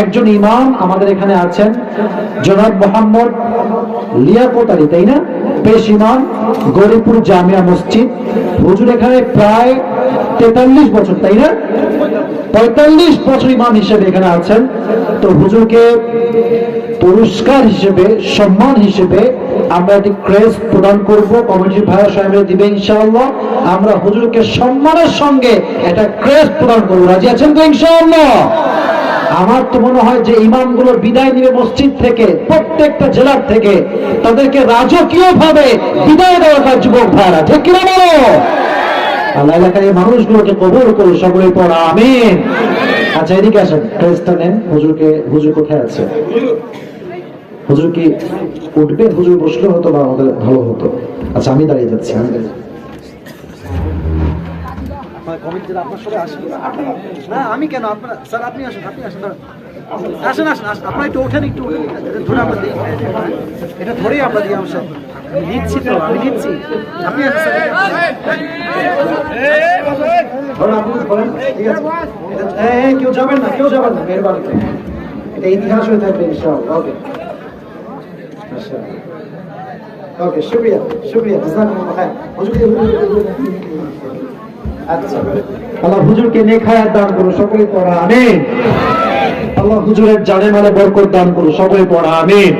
একজন ইমাম আমাদের এখানে আছেন, জনাব মোহাম্মদ লিয়াকত আলী তাই না? পেশ ইমাম, গরিবপুর জামিয়া মসজিদ। হুজুর এখানে প্রায় তেতাল্লিশ বছর, তাই না? পঁয়তাল্লিশ বছর ইমাম হিসেবে এখানে আছেন। তো হুজুরকে পুরস্কার হিসেবে, সম্মান হিসেবে আমরা একটি ক্রেস প্রদান করব। কমিটির ভাইয়া সাহেবের দিবে ইনশাআল্লাহ। আমরা হুজুরকে সম্মানের সঙ্গে একটা ক্রেস প্রদান করব। রাজি আছেন তো ইনশাআল্লাহ? আমার তো মনে হয় যে ইমামগুলো বিদায় নিবে মসজিদ থেকে, প্রত্যেকটা জেলার থেকে। তাদেরকে রাজকীয় ভাবে বিদায় দেওয়া দরকার যুবক ভাইরা ঠিক কিনা বলো? আল্লাহ এলাকার মানুষগুলোকে কবর করো সকলের পর, আমিন। আচ্ছা এদিকে আসেন ক্রেসটা নেন হুজুরকে হুজুর কোথায় আছে? হুজুর কি উঠবে? হুজুর বসলে হতো বা আমাদের ভালো হতো? আচ্ছা আমি দাঁড়িয়ে যাচ্ছি, আমি দাঁড়িয়ে। আপনার কমিটি আপনার আসেন না, আমি কেন? আপনার স্যার, আপনি আসেন আপনি আসেন। আসেন আসেন আসেন। আপনার একটু ওঠেন, একটু ধরে আমরা দিই। এটা ধরেই আমরা দিই আমার নিচ্ছি তো, আমি নিচ্ছি। আপনি কেউ যাবেন না, কেউ যাবেন না মেহরবানি। এটা ইতিহাস হয়ে থাকবে, ইনশাআল্লাহ। ওকে। আচ্ছা। শুক্রিয়া আচ্ছা আল্লাহ হুজুরকে নেখায়াত দান করো সকলে পড়া, আমিন। আল্লাহ হুজুরের জানে মানে বরকত দান করো সকলে পড়া, আমিন।